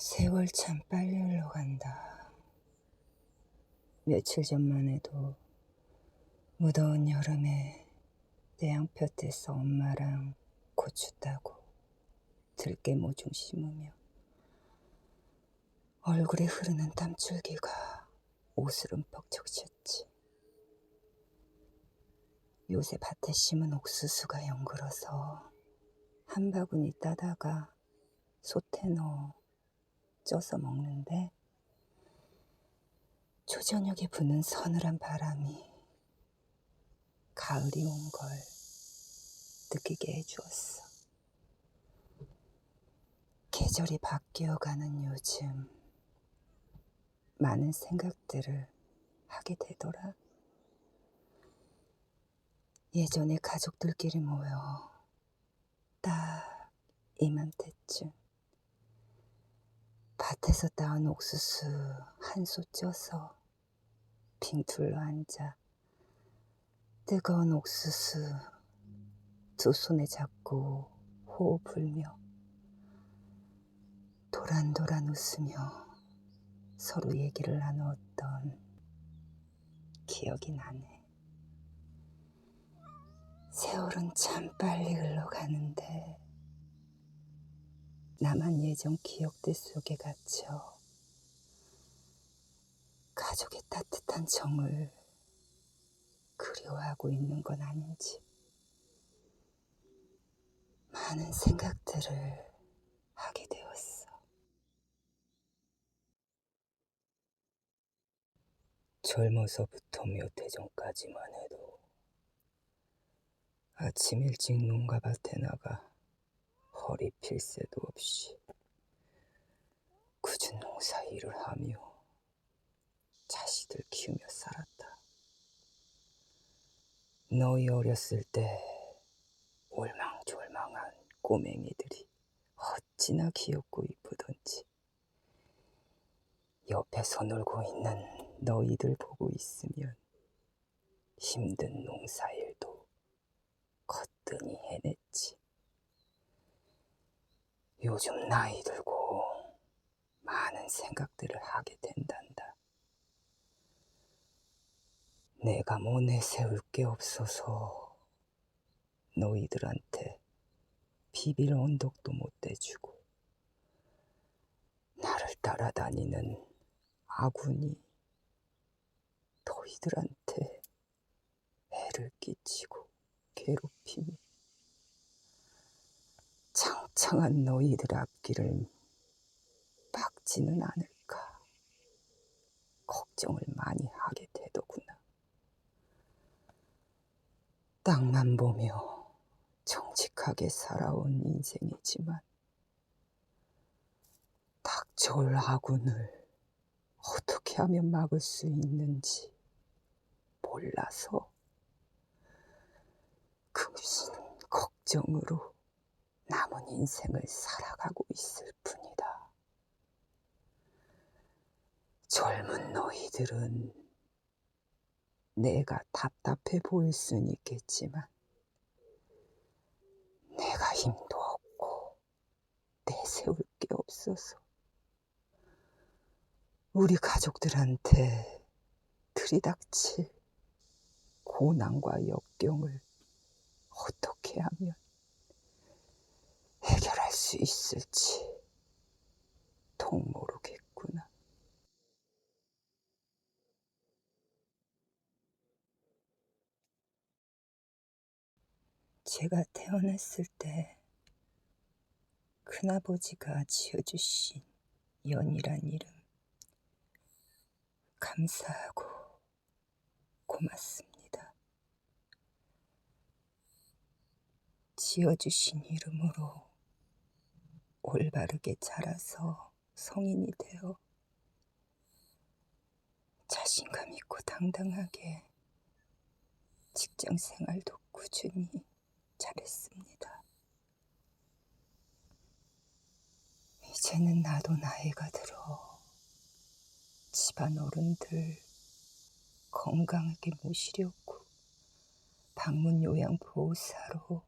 세월 참 빨리 흘러간다. 며칠 전만 해도 무더운 여름에 내 양볕에서 엄마랑 고추 따고 들깨 모종 심으며 얼굴에 흐르는 땀줄기가 옷을 흠뻑 적셨지. 요새 밭에 심은 옥수수가 연글어서 한 바구니 따다가 솥에 넣어 쪄서 먹는데 초저녁에 부는 서늘한 바람이 가을이 온 걸 느끼게 해주었어. 계절이 바뀌어가는 요즘 많은 생각들을 하게 되더라. 예전에 가족들끼리 모여 딱 이맘때쯤 밭에서 따온 옥수수 한솥 쪄서 빙 둘러 앉아 뜨거운 옥수수 두 손에 잡고 호흡 불며 도란도란 웃으며 서로 얘기를 나누었던 기억이 나네. 세월은 참 빨리 흘러가는데 나만 예전 기억들 속에 갇혀 가족의 따뜻한 정을 그리워하고 있는 건 아닌지 많은 생각들을 하게 되었어. 젊어서부터 몇 해 전까지만 해도 아침 일찍 농가 밭에 나가 허리 필 새도 없이 굳은 농사 일을 하며 자식들 키우며 살았다. 너희 어렸을 때 올망졸망한 꼬맹이들이 어찌나 귀엽고 이쁘던지 옆에서 놀고 있는 너희들 보고 있으면 힘든 농사일도 거뜬히 해냈지. 요즘 나이 들고 많은 생각들을 하게 된단다. 내가 뭐 내세울 게 없어서 너희들한테 비빌 언덕도 못 대주고 나를 따라다니는 아군이 너희들한테 애를 끼치고 괴롭히며 창창한 너희들 앞길을 막지는 않을까 걱정을 많이 하게 되더구나. 땅만 보며 정직하게 살아온 인생이지만 닥쳐올 아군을 어떻게 하면 막을 수 있는지 몰라서 금신 걱정으로 남은 인생을 살아가고 있을 뿐이다. 젊은 너희들은 내가 답답해 보일 순 있겠지만 내가 힘도 없고 내세울 게 없어서 우리 가족들한테 들이닥칠 고난과 역경을 어떻게 하면 해결할 수 있을지 통 모르겠구나. 제가 태어났을 때 큰아버지가 지어주신 연이란 이름 감사하고 고맙습니다. 지어주신 이름으로 올바르게 자라서 성인이 되어 자신감 있고 당당하게 직장 생활도 꾸준히 잘했습니다. 이제는 나도 나이가 들어 집안 어른들 건강하게 모시려고 방문 요양 보호사로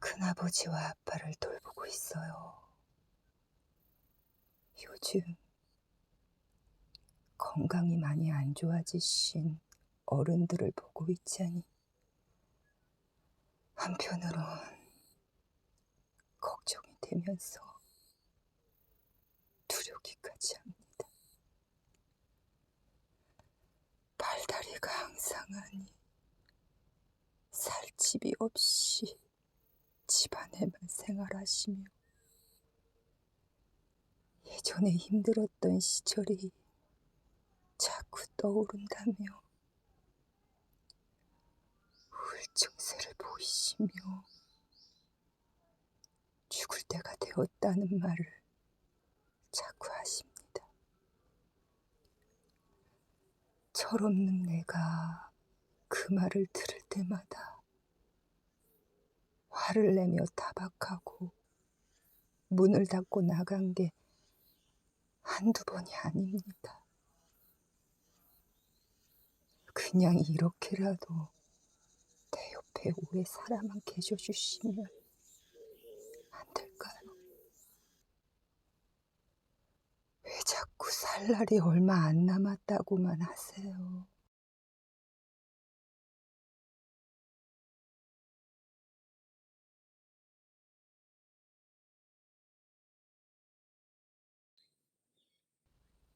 큰아버지와 아빠를 돌보고 있어요. 요즘 건강이 많이 안 좋아지신 어른들을 보고 있자니 한편으론 걱정이 되면서 두렵기까지 합니다. 발다리가 항상하니 살집이 없이 집안에만 생활하시며 예전에 힘들었던 시절이 자꾸 떠오른다며 우울증세를 보이시며 죽을 때가 되었다는 말을 자꾸 하십니다. 철없는 내가 그 말을 들을 때마다 화를 내며 타박하고 문을 닫고 나간 게 한두 번이 아닙니다. 그냥 이렇게라도 내 옆에 오래 살아만 계셔 주시면 안 될까요? 왜 자꾸 살 날이 얼마 안 남았다고만 하세요?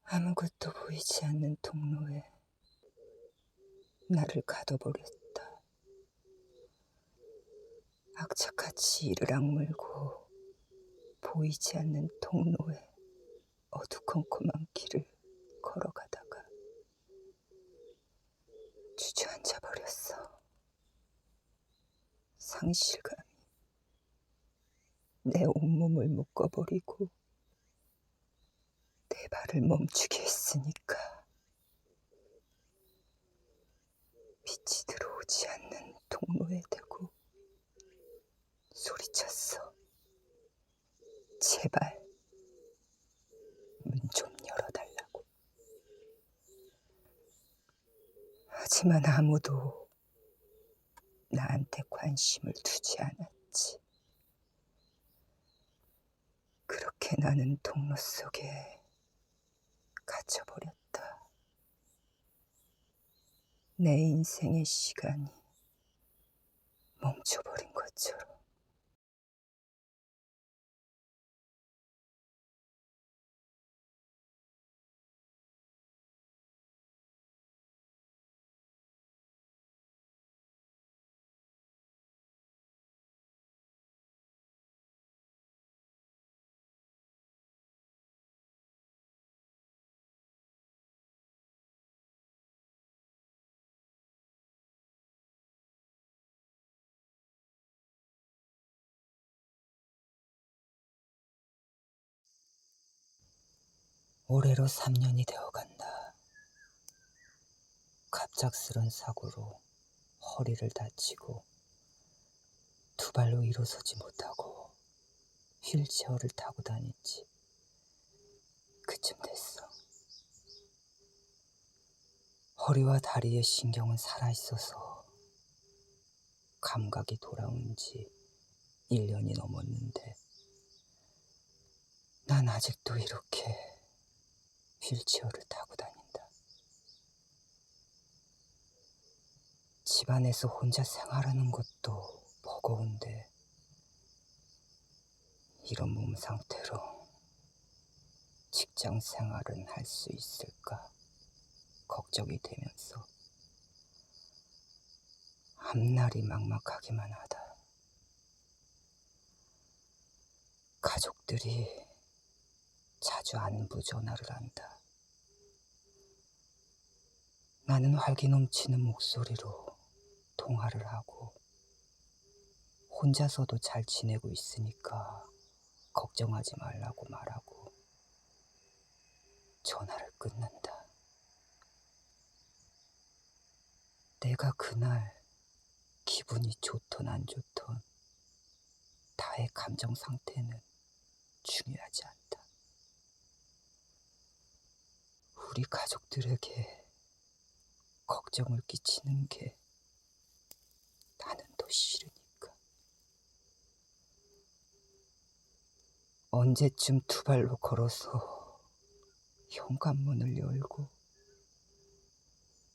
아무것도 보이지 않는 통로에 나를 가둬버렸다. 악착같이 이를 악물고 보이지 않는 통로에 어두컴컴한 길을 걸어가다가 주저앉아 버렸어. 상실감이 내 온몸을 묶어버리고 내 발을 멈추게 했으니까 빛이 들어오지 않는 통로에 대고 소리쳤어. 제발 문 좀 열어달라고. 하지만 아무도 나한테 관심을 두지 않았지. 그렇게 나는 통로 속에 갇혀버렸다. 내 인생의 시간이 멈춰버린 것처럼. 올해로 3년이 되어간다. 갑작스런 사고로 허리를 다치고 두 발로 일어서지 못하고 휠체어를 타고 다녔지. 그쯤 됐어. 허리와 다리의 신경은 살아있어서 감각이 돌아온 지 1년이 넘었는데 난 아직도 이렇게 휠체어를 타고 다닌다. 집안에서 혼자 생활하는 것도 버거운데 이런 몸 상태로 직장 생활은 할 수 있을까 걱정이 되면서 앞날이 막막하기만 하다. 가족들이 자주 안부 전화를 한다. 나는 활기 넘치는 목소리로 통화를 하고 혼자서도 잘 지내고 있으니까 걱정하지 말라고 말하고 전화를 끊는다. 내가 그날 기분이 좋던 안 좋던 나의 감정 상태는 중요하지 않다. 우리 가족들에게 걱정을 끼치는 게 나는 더 싫으니까. 언제쯤 두 발로 걸어서 현관문을 열고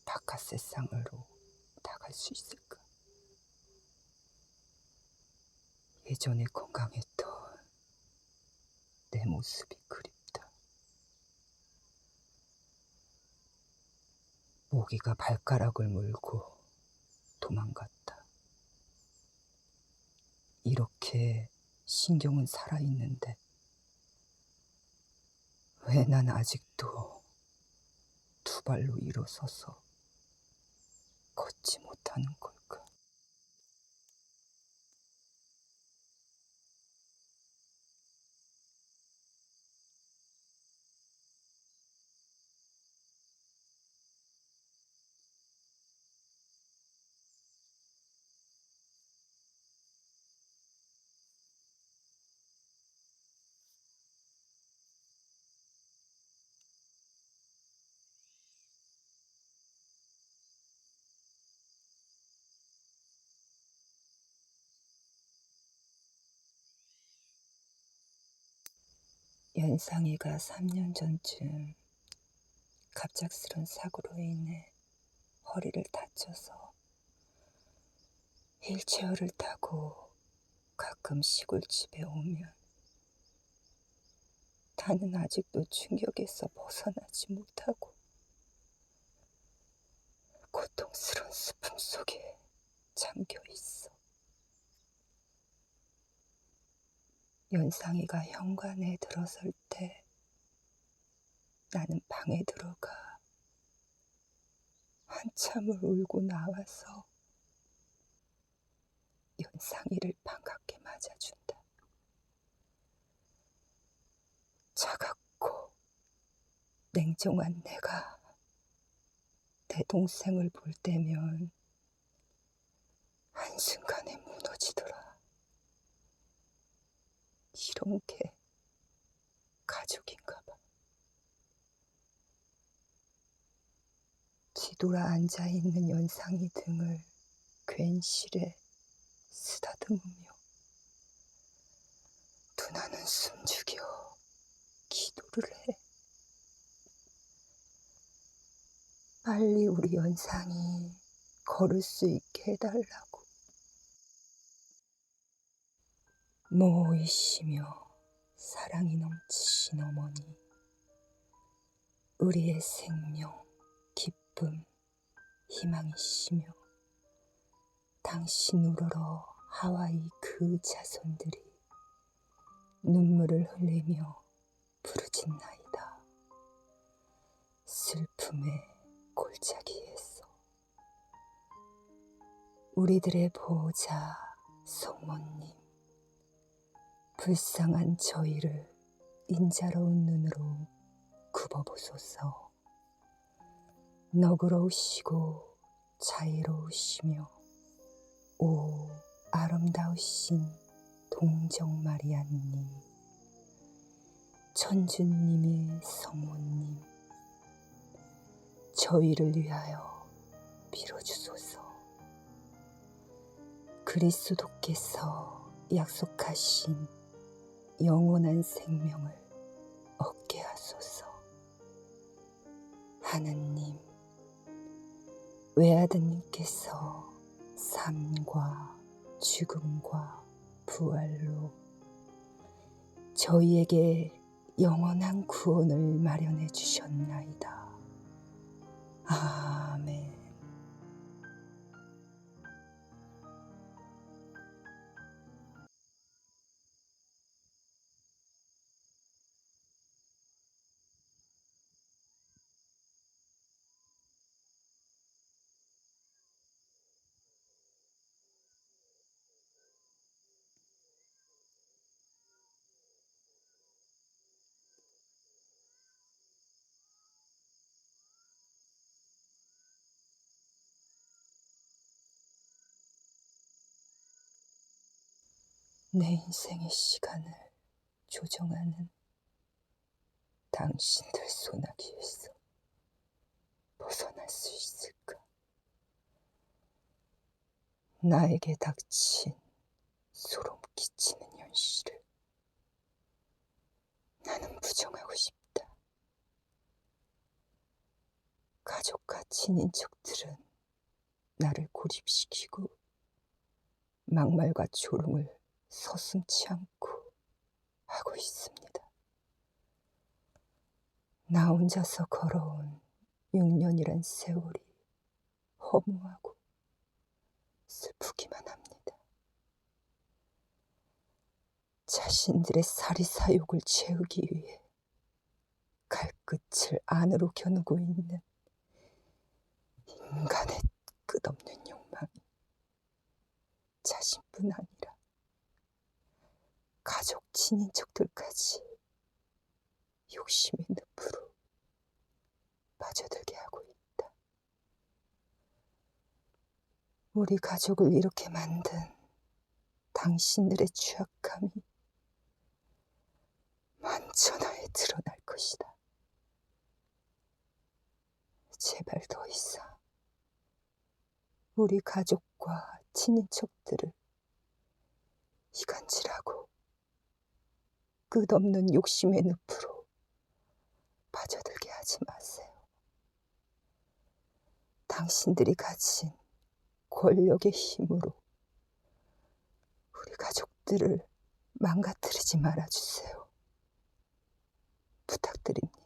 바깥 세상으로 나갈 수 있을까? 예전에 건강했던 내 모습이 그립 모기가 발가락을 물고 도망갔다. 이렇게 신경은 살아있는데 왜 난 아직도 두 발로 일어서서 걷지 못하는 걸까? 연상이가 3년 전쯤 갑작스런 사고로 인해 허리를 다쳐서 휠체어를 타고 가끔 시골집에 오면 나는 아직도 충격에서 벗어나지 못하고 고통스러운 슬픔 속에 잠겨 있어. 연상이가 현관에 들어설 때 나는 방에 들어가 한참을 울고 나와서 연상이를 반갑게 맞아준다. 차갑고 냉정한 내가 내 동생을 볼 때면 한순간에 무너지더라. 게 가족인가 봐. 뒤돌아 앉아 있는 연상이 등을 괜시레 쓰다듬으며 누나는 숨죽여 기도를 해. 빨리 우리 연상이 걸을 수 있게 해달라고. 모이시며 사랑이 넘치신 어머니, 우리의 생명, 기쁨, 희망이시며 당신 우러러 하와이 그 자손들이 눈물을 흘리며 부르짖나이다. 슬픔의 골짜기에서 우리들의 보호자 성모님 불쌍한 저희를 인자로운 눈으로 굽어보소서. 너그러우시고 자애로우시며 오 아름다우신 동정 마리아님, 천주님의 성모님, 저희를 위하여 빌어주소서. 그리스도께서 약속하신 영원한 생명을 얻게 하소서. 하느님, 외아드님께서 삶과 죽음과 부활로 저희에게 영원한 구원을 마련해 주셨나이다. 내 인생의 시간을 조정하는 당신들 소나기에서 벗어날 수 있을까? 나에게 닥친 소름 끼치는 현실을 나는 부정하고 싶다. 가족과 친인척들은 나를 고립시키고 막말과 조롱을 서슴치 않고 하고 있습니다. 나 혼자서 걸어온 6년이란 세월이 허무하고 슬프기만 합니다. 자신들의 사리사욕을 채우기 위해 칼끝을 안으로 겨누고 있는 인간의 끝없는 욕망이 자신뿐 아니라 가족 친인척들까지 욕심의 늪으로 빠져들게 하고 있다. 우리 가족을 이렇게 만든 당신들의 취약함이 만천하에 드러날 것이다. 제발 더 이상 우리 가족과 친인척들을 이간질하고 끝없는 욕심의 늪으로 빠져들게 하지 마세요. 당신들이 가진 권력의 힘으로 우리 가족들을 망가뜨리지 말아주세요. 부탁드립니다.